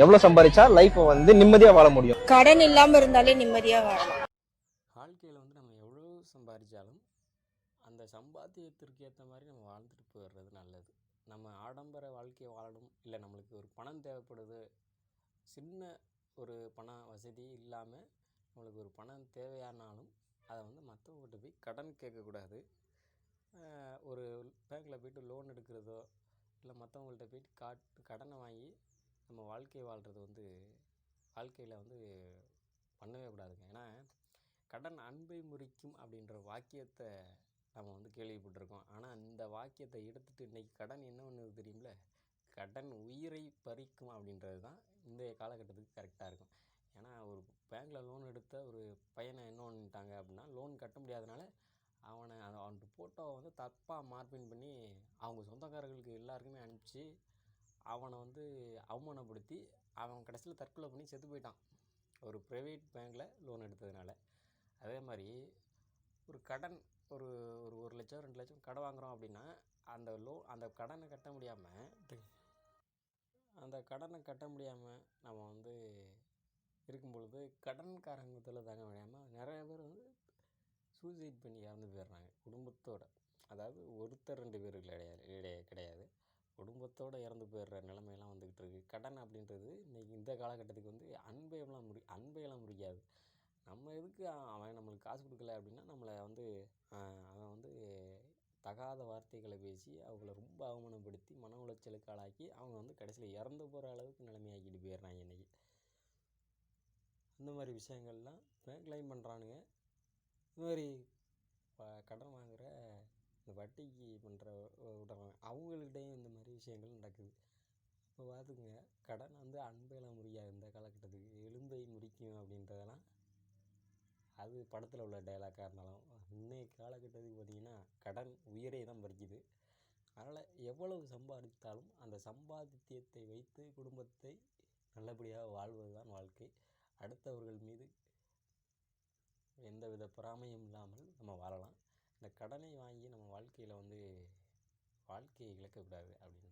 எவ்வளவு சம்பாதிச்சா லைஃப்பை வந்து நிம்மதியா வாழ முடியும்? கடன் இல்லாம இருந்தாலே நிம்மதியா வாழலாம். வாழ்க்கையில் வந்து நம்ம எவ்வளோ சம்பாதிச்சாலும் அந்த சம்பாத்தியத்திற்கு ஏற்ற மாதிரி நம்ம வாழ்ந்துட்டு போயிடுறது நல்லது. நம்ம ஆடம்பர வாழ்க்கையை வாழணும். இல்லை நம்மளுக்கு ஒரு பணம் தேவைப்படுது. சின்ன ஒரு பண வசதி இல்லாமல் நம்மளுக்கு ஒரு பணம் தேவையானாலும் அதை வந்து மற்றவங்ககிட்ட போய் கடன் கேட்கக்கூடாது. ஒரு பேங்க்கில் போயிட்டு லோன் எடுக்கிறதோ இல்லை மற்றவங்கள்ட்ட போயிட்டு காட் கடனை வாங்கி நம்ம வாழ்க்கை வாழ்கிறது வந்து வாழ்க்கையில் வந்து பண்ணவே கூடாதுங்க. ஏன்னா கடன் அன்பை முறிக்கும் அப்படின்ற வாக்கியத்தை நம்ம வந்து கேள்விப்பட்டிருக்கோம். ஆனால் இந்த வாக்கியத்தை எடுத்துகிட்டு இன்றைக்கி கடன் என்ன ஒன்று தெரியும்ல கடன் உயிரை பறிக்கும் அப்படின்றது தான் இந்த காலகட்டத்துக்கு கரெக்டாக இருக்கும். ஏன்னா ஒரு பேங்க்கில் லோன் எடுத்த ஒரு பையனை என்ன பண்ணிட்டாங்க அப்படின்னா லோன் கட்ட முடியாதனால அவனை அவன் ஃபோட்டோவை வந்து தப்பாக மார்பின் பண்ணி அவங்க சொந்தக்காரர்களுக்கு எல்லாருக்குமே அனுப்பிச்சு அவனை வந்து அவமானப்படுத்தி அவன் கடைசியில் தற்கொலை பண்ணி செத்து போயிட்டான். ஒரு ப்ரைவேட் பேங்க்கில் லோன் எடுத்ததுனால. அதே மாதிரி ஒரு கடன் ஒரு ஒரு ஒரு லட்சம் ரெண்டு லட்சம் கடன் வாங்குகிறோம் அப்படின்னா அந்த லோ அந்த கடனை கட்ட முடியாமல் அந்த கடனை கட்ட முடியாமல் நம்ம வந்து இருக்கும் பொழுது கடன்காரங்கத்தில் தாங்க முடியாமல் நிறைய பேர் வந்து சூசைட் பண்ணி இறந்து போயிடுறாங்க குடும்பத்தோட. அதாவது ஒருத்தர் ரெண்டு பேர் கிடையாது கிடையாது. குடும்பத்தோடு இறந்து போயிடுற நிலைமையெல்லாம் வந்துக்கிட்டு இருக்குது கடன் அப்படின்றது இன்றைக்கி இந்த காலகட்டத்துக்கு வந்து அன்பையெல்லாம் முடி அன்பையெல்லாம் முடிக்காது நம்ம எதுக்கு அவன் நம்மளுக்கு காசு கொடுக்கல அப்படின்னா நம்மளை வந்து அவன் வந்து தகாத வார்த்தைகளை பேசி அவங்கள ரொம்ப அவமானப்படுத்தி மன உளைச்சலுக்கு ஆளாக்கி அவங்க வந்து கடைசியில் இறந்து போகிற அளவுக்கு நிலைமையாக்கிட்டு போயிடுறாங்க இன்றைக்கி அந்த மாதிரி விஷயங்கள்லாம் கிளைம் பண்ணுறானுங்க இந்த மாதிரி ப- கடன் வாங்குகிற இந்த வட்டிக்கு பண்ணுற விடுறவங்க அவங்கள்கிட்டையும் இந்த மாதிரி விஷயங்கள் நடக்குது. இப்போ பார்த்துக்குங்க கடன் வந்து அன்பெல்லாம் முறியாது இந்த காலகட்டத்துக்கு எலும்பை முறிக்கும் அப்படின்றதெல்லாம் அது படத்தில் உள்ள டைலாக்காக இருந்தாலும் இன்றைய காலகட்டத்துக்கு பார்த்தீங்கன்னா கடன் உயிரை தான் பறிக்குது. அதனால் எவ்வளவு சம்பாதித்தாலும் அந்த சம்பாதித்தியத்தை வைத்து குடும்பத்தை நல்லபடியாக வாழ்வது தான் வாழ்க்கை. அடுத்தவர்கள் மீது எந்தவித பொறாமையும் இல்லாமல் நம்ம வாழலாம். இந்த கடனை வாங்கி நம்ம வாழ்க்கையில் வந்து வாழ்க்கையை இழக்கக்கூடாது அப்படின்னு